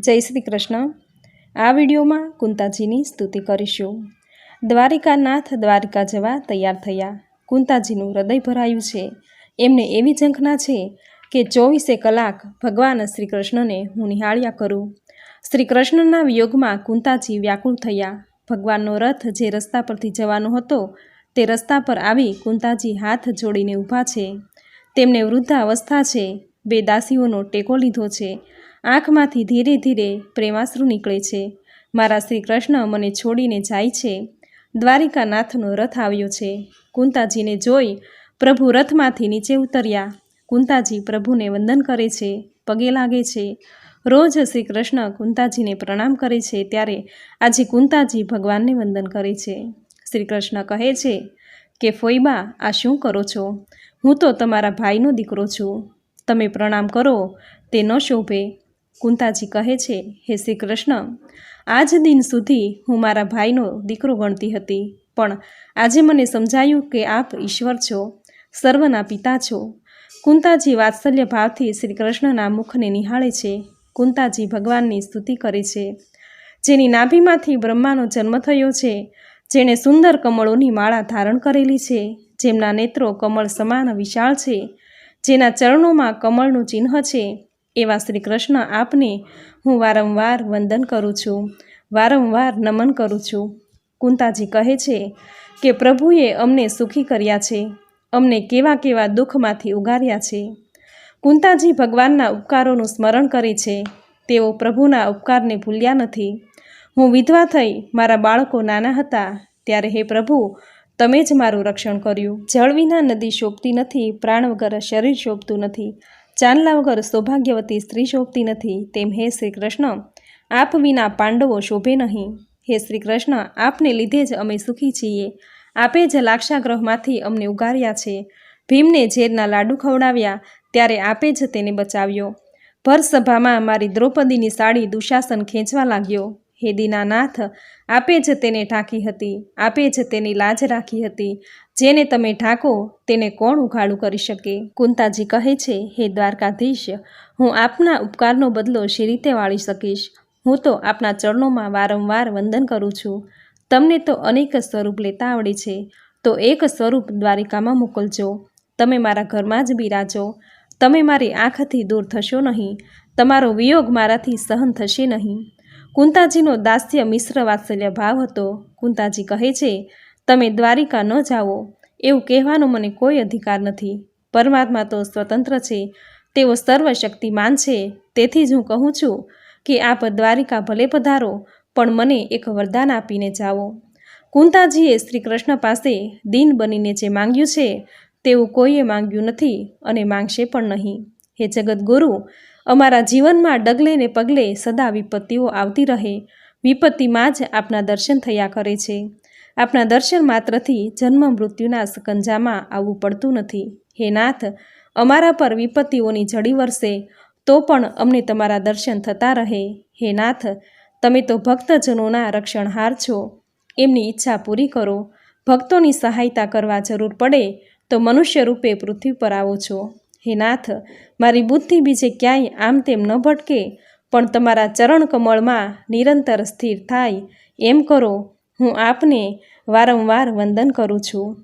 જય શ્રી કૃષ્ણ. આ વિડીયોમાં કુંતાજીની સ્તુતિ કરીશું. દ્વારિકાનાથ દ્વારિકા જવા તૈયાર થયા. કુંતાજીનું હૃદય ભરાયું છે. એમને એવી ઝંખના છે કે ચોવીસે કલાક ભગવાન શ્રી કૃષ્ણને હું નિહાળ્યા કરું. શ્રી કૃષ્ણના વિયોગમાં કુંતાજી વ્યાકુળ થયા. ભગવાનનો રથ જે રસ્તા પરથી જવાનો હતો, તે રસ્તા પર આવી કુંતાજી હાથ જોડીને ઊભા છે. તેમને વૃદ્ધા અવસ્થા છે. બે દાસીઓનો ટેકો લીધો છે. આંખમાંથી ધીરે ધીરે પ્રેમાશ્રુ નીકળે છે. મારા શ્રી કૃષ્ણ મને છોડીને જાય છે. દ્વારિકાનાથનો રથ આવ્યો છે. કુંતાજીને જોઈ પ્રભુ રથમાંથી નીચે ઉતર્યા. કુંતાજી પ્રભુને વંદન કરે છે. પગે લાગે છે. રોજ શ્રી કૃષ્ણ કુંતાજીને પ્રણામ કરે છે ત્યારે આજે કુંતાજી ભગવાનને વંદન કરે છે. શ્રી કૃષ્ણ કહે છે કે, ફોઈબા, આ શું કરો છો? હું તો તમારા ભાઈનો દીકરો છું. તમે પ્રણામ કરો. તે ન શોભે. કુંતાજી કહે છે, હે શ્રી કૃષ્ણ આજ દિન સુધી હું મારા ભાઈનો દીકરો ગણતી હતી, પણ આજે મને સમજાયું કે આપ ઈશ્વર છો, સર્વના પિતા છો. કુંતાજી વાત્સલ્ય ભાવથી શ્રી કૃષ્ણના મુખને નિહાળે છે. કુંતાજી ભગવાનની સ્તુતિ કરે છે, જેની નાભીમાંથી બ્રહ્માનો જન્મ થયો છે, જેણે સુંદર કમળોની માળા ધારણ કરેલી છે, જેમના નેત્રો કમળ સમાન વિશાળ છે, જેના ચરણોમાં કમળનું ચિહ્ન છે એવા શ્રી કૃષ્ણ આપને હું વારંવાર વંદન કરું છું, વારંવાર નમન કરું છું. કુંતાજી કહે છે કે પ્રભુએ અમને સુખી કર્યા છે, અમને કેવા કેવા દુઃખમાંથી ઉગાર્યા છે. કુંતાજી ભગવાનના ઉપકારોનું સ્મરણ કરે છે, તેઓ પ્રભુના ઉપકારને ભૂલ્યા નથી. હું વિધવા થઈ મારા બાળકો નાના હતા ત્યારે હે પ્રભુ, તમે જ મારું રક્ષણ કર્યું. જળ વિના નદી શોભતી નથી, પ્રાણ વગર શરીર શોભતું નથી. ચાંદલા વગર સૌભાગ્યવતી સ્ત્રી શોભતી નથી. તેમ હે શ્રી કૃષ્ણ આપ વિના પાંડવો શોભે નહીં. હે શ્રી કૃષ્ણ આપને લીધે જ અમે સુખી છીએ. આપે જ લાક્ષાગ્રહમાંથી અમને ઉગાર્યા છે. ભીમને ઝેરના લાડુ ખવડાવ્યા, ત્યારે આપે જ તેને બચાવ્યો. ભરસભામાં મારી દ્રૌપદીની સાડી દુશાસન ખેંચવા લાગ્યો. હે દિનાનાથ, આપે જ તેને ઢાંકી હતી, આપે જ તેની લાજ રાખી હતી. જેને તમે ઢાંકો, તેને કોણ ઉઘાડું કરી શકે? કુંતાજી કહે છે, હે દ્વારકાધીશ, હું આપના ઉપકારનો બદલો શી રીતે વાળી શકીશ? હું તો આપના ચરણોમાં વારંવાર વંદન કરું છું. તમને તો અનેક સ્વરૂપ લેતા આવડે છે. તો એક સ્વરૂપ દ્વારિકામાં મોકલજો. તમે મારા ઘરમાં જ બિરાજો. તમે મારી આંખથી દૂર થશો નહીં. તમારો વિયોગ મારાથી સહન થશે નહીં. કુંતાજીનો દાસ્ય મિશ્ર વાત્સલ્ય ભાવ હતો. કુંતાજી કહે છે, તમે દ્વારિકા ન જાઓ. એવું કહેવાનો મને કોઈ અધિકાર નથી. પરમાત્મા તો સ્વતંત્ર છે. તેઓ સર્વશક્તિમાન છે. તેથી જ હું કહું છું કે આપ દ્વારિકા ભલે પધારો, પણ મને એક વરદાન આપીને જાઓ. કુંતાજીએ શ્રી કૃષ્ણ પાસે દીન બનીને જે માંગ્યું છે, તેવું કોઈએ માંગ્યું નથી અને માંગશે પણ નહીં. હે જગતગુરુ અમારા જીવનમાં ડગલે ને પગલે સદા વિપત્તિઓ આવતી રહે. વિપત્તિમાં જ આપના દર્શન થયા કરે છે. આપના દર્શન માત્રથી જન્મ મૃત્યુના સકંજામાં આવવું પડતું નથી. હે નાથ, અમારા પર વિપત્તિઓની જડી વરસે, તો પણ અમને તમારા દર્શન થતા રહે. હે નાથ, તમે તો ભક્તજનોના રક્ષણહાર છો. એમની ઈચ્છા પૂરી કરો. ભક્તોની સહાયતા કરવા જરૂર પડે, તો મનુષ્ય રૂપે પૃથ્વી પર આવો છો. હે નાથ, મારી બુદ્ધિ બીજે ક્યાંય આમ તેમ ન ભટકે, પણ તમારા ચરણ કમળમાં નિરંતર સ્થિર થાય. એમ કરો, હું આપને વારંવાર વંદન કરું છું.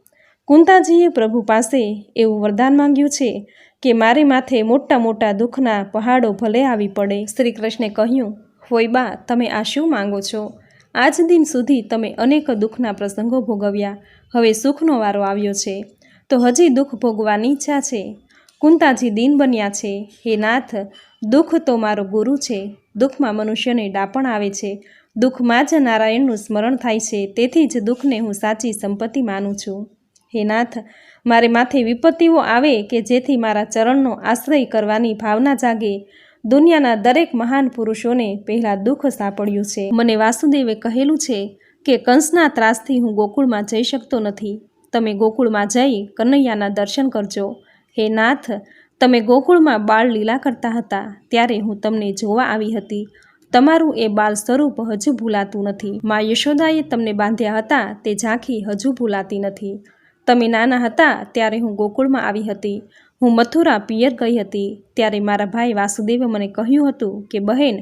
કુંતાજીએ પ્રભુ પાસે એવું વરદાન માંગ્યું છે કે મારે માથે મોટા મોટા દુઃખના પહાડો ભલે આવી પડે. શ્રી કૃષ્ણે કહ્યું ફોઈબા તમે આ શું માંગો છો? આજ દિન સુધી તમે અનેક દુઃખના પ્રસંગો ભોગવ્યા. હવે સુખનો વારો આવ્યો છે. તો હજી દુઃખ ભોગવાની ઈચ્છા છે. કુંતાજી દીન બન્યા છે. હે નાથ, દુઃખ તો મારો ગુરુ છે. દુઃખમાં મનુષ્યને ડાપણ આવે છે. દુઃખમાં જ નારાયણનું સ્મરણ થાય છે. તેથી જ દુઃખને હું સાચી સંપત્તિ માનું છું. હે નાથ, મારે માથે વિપત્તિઓ આવે કે જેથી મારા ચરણનો આશ્રય કરવાની ભાવના જાગે. દુનિયાના દરેક મહાન પુરુષોને પહેલાં દુઃખ સાંપડ્યું છે. મને વાસુદેવે કહેલું છે કે કંસના ત્રાસથી હું ગોકુળમાં જઈ શકતો નથી. તમે ગોકુળમાં જઈ કનૈયાના દર્શન કરજો. હે નાથ, તમે ગોકુળમાં બાળ લીલા કરતા હતા, ત્યારે હું તમને જોવા આવી હતી. તમારું એ બાળ સ્વરૂપ હજુ ભૂલાતું નથી. મા યશોદાએ તમને બાંધ્યા હતા, તે ઝાંખી હજુ ભૂલાતી નથી. તમે નાના હતા, ત્યારે હું ગોકુળમાં આવી હતી. હું મથુરા પિયર ગઈ હતી, ત્યારે મારા ભાઈ વાસુદેવે મને કહ્યું હતું કે, બહેન,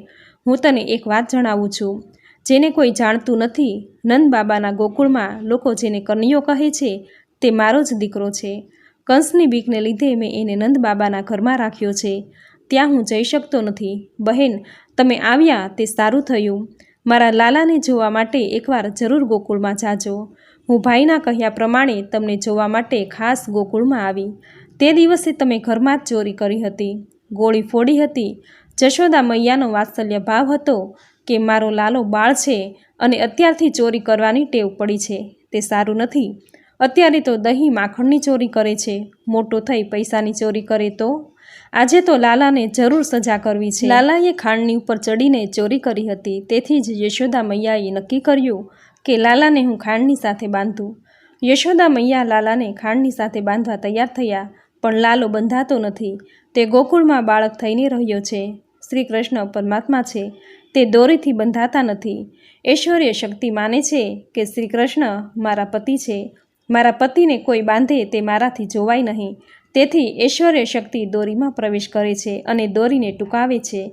હું તને એક વાત જણાવું છું. જેને કોઈ જાણતું નથી નંદ બાબાના ગોકુળમાં લોકો જેને કન્યો કહે છે, તે મારો જ દીકરો છે. કંસની બીકને લીધે મેં એને નંદ બાબાના ઘરમાં રાખ્યો છે. ત્યાં હું જઈ શકતો નથી. બહેન, તમે આવ્યા તે સારું થયું. મારા લાલાને જોવા માટે એકવાર જરૂર ગોકુળમાં જાજો. હું ભાઈના કહ્યા પ્રમાણે તમને જોવા માટે ખાસ ગોકુળમાં આવી. તે દિવસે તમે ઘરમાં જ ચોરી કરી હતી. ગોળી ફોડી હતી. જશોદા મૈયાનો વાત્સલ્ય ભાવ હતો કે મારો લાલો બાળ છે અને અત્યારથી ચોરી કરવાની ટેવ પડી છે. તે સારું નથી. અત્યારે તો દહીં માખણની ચોરી કરે છે. મોટો થઈ પૈસાની ચોરી કરે તો? આજે તો લાલાને જરૂર સજા કરવી છે. લાલાએ ખાંડની ઉપર ચડીને ચોરી કરી હતી. તેથી જ યશોદા મૈયાએ નક્કી કર્યું કે લાલાને હું ખાંડની સાથે બાંધું. યશોદા મૈયા લાલાને ખાંડની સાથે બાંધવા તૈયાર થયા, પણ લાલો બંધાતો નથી. તે ગોકુળમાં બાળક થઈને રહ્યો છે. શ્રી કૃષ્ણ પરમાત્મા છે. તે દોરીથી બંધાતા નથી. ઐશ્વર્ય શક્તિ માને છે કે શ્રી કૃષ્ણ મારા પતિ છે. મારા પતિને કોઈ બાંધે તે મારાથી જોવાય નહીં. તેથી ઐશ્વર્ય શક્તિ દોરીમાં પ્રવેશ કરે છે અને દોરીને ટૂંકાવે છે.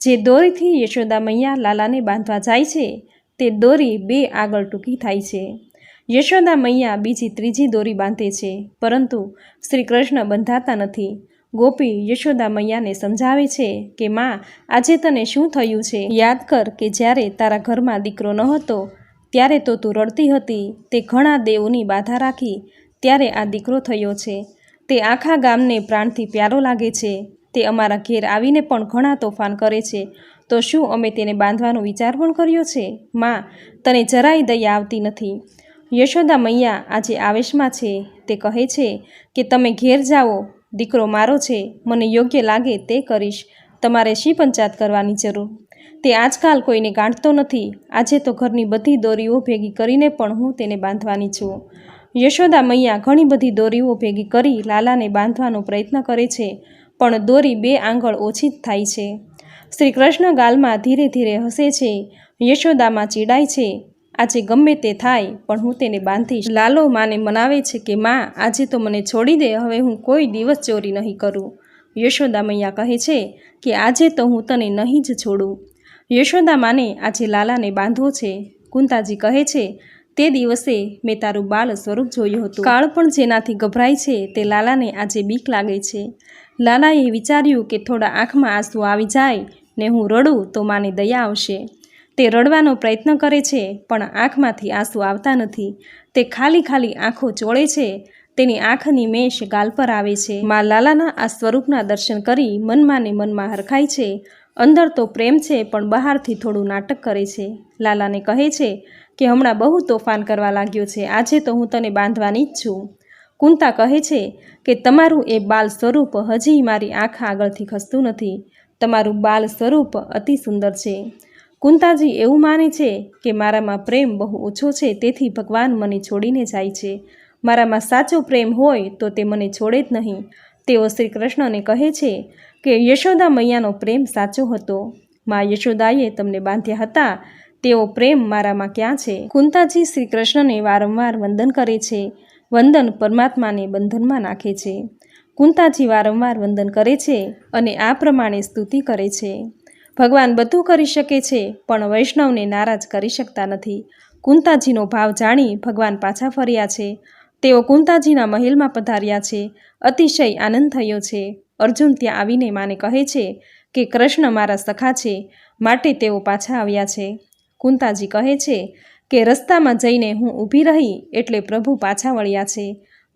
જે દોરીથી યશોદા મૈયા લાલાને બાંધવા જાય છે, તે દોરી બે આગળ ટૂંકી થાય છે. યશોદા મૈયા બીજી ત્રીજી દોરી બાંધે છે, પરંતુ શ્રી કૃષ્ણ બંધાતા નથી. ગોપી યશોદા મૈયાને સમજાવે છે કે, માં, આજે તને શું થયું છે? યાદ કર કે જ્યારે તારા ઘરમાં દીકરો ન હતો ત્યારે તો તું રડતી હતી, તે ઘણા દેવોની બાધા રાખી, ત્યારે આ દીકરો થયો છે. તે આખા ગામને પ્રાણથી પ્યારો લાગે છે. તે અમારા ઘેર આવીને પણ ઘણા તોફાન કરે છે. તો શું અમે તેને બાંધવાનો વિચાર પણ કર્યો છે? માં, તને જરાય દયા આવતી નથી. યશોદા મૈયા આજે આવેશમાં છે. તે કહે છે કે, તમે ઘેર જાઓ. દીકરો મારો છે. મને યોગ્ય લાગે તે કરીશ. તમારે શી પંચાત કરવાની જરૂર? તે આજકાલ કોઈને ગાંઠતો નથી. આજે તો ઘરની બધી દોરીઓ ભેગી કરીને પણ હું તેને બાંધવાની છું. યશોદા મૈયા ઘણી બધી દોરીઓ ભેગી કરી લાલાને બાંધવાનો પ્રયત્ન કરે છે, પણ દોરી બે આંગળ ઓછી જ થાય છે. શ્રી કૃષ્ણ ગાલમાં ધીરે ધીરે હસે છે, યશોદામાં ચીડાય છે. આજે ગમે તે થાય, પણ હું તેને બાંધીશ. લાલો માને મનાવે છે કે, માં, આજે તો મને છોડી દે, હવે હું કોઈ દિવસ ચોરી નહીં કરું. યશોદા મૈયા કહે છે કે, આજે તો હું તને નહીં જ છોડું. યશોદા માને આજે લાલાને બાંધવો છે. કુંતાજી કહે છે, તે દિવસે મેં તારું બાળ સ્વરૂપ જોયું હતું. કાળ પણ જેનાથી ગભરાય છે તે લાલાને આજે બીક લાગે છે. લાલાએ વિચાર્યું કે થોડા આંખમાં આંસુ આવી જાય ને હું રડું તો માને દયા આવશે. તે રડવાનો પ્રયત્ન કરે છે, પણ આંખમાંથી આંસુ આવતા નથી. તે ખાલી ખાલી આંખો ચોળે છે, તેની આંખની મેષ ગાલ પર આવે છે. મા લાલાના આ સ્વરૂપના દર્શન કરી મનમાં ને મનમાં હરખાય છે. અંદર તો પ્રેમ છે, પણ બહારથી થોડું નાટક કરે છે. લાલાને કહે છે કે હમણાં બહુ તોફાન કરવા લાગ્યો છે, આજે તો હું તને બાંધવાની જ છું. કુંતા કહે છે કે તમારું એ બાલ સ્વરૂપ હજી મારી આંખ આગળથી ખસતું નથી. તમારું બાલ સ્વરૂપ અતિ સુંદર છે. કુંતાજી એવું માને છે કે મારામાં પ્રેમ બહુ ઓછો છે, તેથી ભગવાન મને છોડીને જાય છે. મારામાં સાચો પ્રેમ હોય તો તે મને છોડે જ નહીં. તેઓ શ્રી કૃષ્ણને કહે છે કે યશોદા મૈયાનો પ્રેમ સાચો હતો. મા યશોદાએ તમને બાંધ્યા હતા. તેઓ પ્રેમ મારામાં ક્યાં છે? કુંતાજી શ્રી કૃષ્ણને વારંવાર વંદન કરે છે. વંદન પરમાત્માને બંધનમાં નાખે છે. કુંતાજી વારંવાર વંદન કરે છે અને આ પ્રમાણે સ્તુતિ કરે છે. ભગવાન બધું કરી શકે છે, પણ વૈષ્ણવને નારાજ કરી શકતા નથી. કુંતાજીનો ભાવ જાણી ભગવાન પાછા ફર્યા છે. તેઓ કુંતાજીના મહેલમાં પધાર્યા છે. અતિશય આનંદ થયો છે. અર્જુન ત્યાં આવીને માને કહે છે કે કૃષ્ણ મારા સખા છે, માટે તેઓ પાછા આવ્યા છે. કુંતાજી કહે છે કે રસ્તામાં જઈને હું ઊભી રહી એટલે પ્રભુ પાછા વળ્યા છે.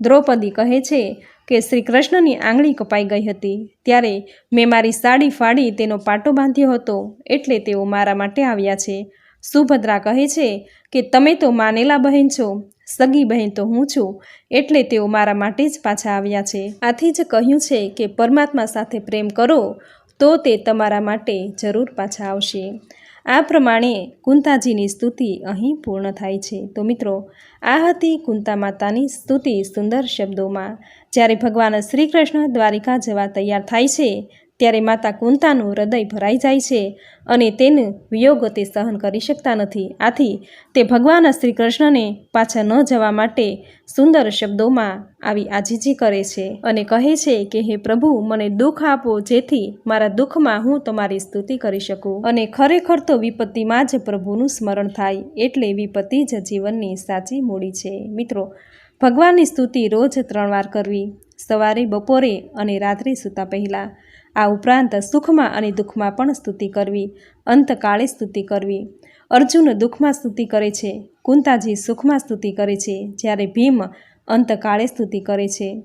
દ્રૌપદી કહે છે કે શ્રી કૃષ્ણની આંગળી કપાઈ ગઈ હતી. ત્યારે મેં મારી સાડી ફાડી તેનો પાટો બાંધ્યો હતો એટલે તેઓ મારા માટે આવ્યા છે. સુભદ્રા કહે છે કે તમે તો માનેલા બહેન છો સગી બહેન તો હું છું, એટલે તેઓ મારા માટે જ પાછા આવ્યા છે. આથી જ કહ્યું છે કે પરમાત્મા સાથે પ્રેમ કરો, તો તે તમારા માટે જરૂર પાછા આવશે. આ પ્રમાણે કુંતાજીની સ્તુતિ અહીં પૂર્ણ થાય છે. તો મિત્રો, આ હતી કુંતા માતાની સ્તુતિ સુંદર શબ્દોમાં. જ્યારે ભગવાન શ્રી કૃષ્ણ દ્વારિકા જવા તૈયાર થાય છે ત્યારે માતા કુંતાનું હૃદય ભરાઈ જાય છે અને તેનું વિયોગ તે સહન કરી શકતા નથી. આથી તે ભગવાન શ્રી કૃષ્ણને પાછા ન જવા માટે સુંદર શબ્દોમાં આવી આજીજી કરે છે અને કહે છે કે, હે પ્રભુ, મને દુઃખ આપો, જેથી મારા દુઃખમાં હું તમારી સ્તુતિ કરી શકું. અને ખરેખર તો વિપત્તિમાં જ પ્રભુનું સ્મરણ થાય, એટલે વિપત્તિ જ જીવનની સાચી મૂડી છે. મિત્રો, ભગવાનની સ્તુતિ રોજ ત્રણ વાર કરવી, સવારે, બપોરે અને રાત્રે સૂતા પહેલાં. આ ઉપરાંત સુખમાં અને દુઃખમાં પણ સ્તુતિ કરવી, અંતકાળે સ્તુતિ કરવી. અર્જુન દુઃખમાં સ્તુતિ કરે છે, કુંતાજી સુખમાં સ્તુતિ કરે છે, જ્યારે ભીમ અંતકાળે સ્તુતિ કરે છે.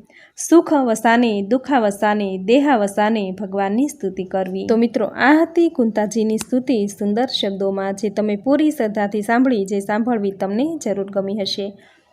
સુખ વસાને દુઃખાવસાને દેહાવસાને ભગવાનની સ્તુતિ કરવી. તો મિત્રો, આ હતી કુંતાજીની સ્તુતિ સુંદર શબ્દોમાં, જે તમે પૂરી શ્રદ્ધાથી સાંભળી, જે સાંભળવી તમને જરૂર ગમી હશે.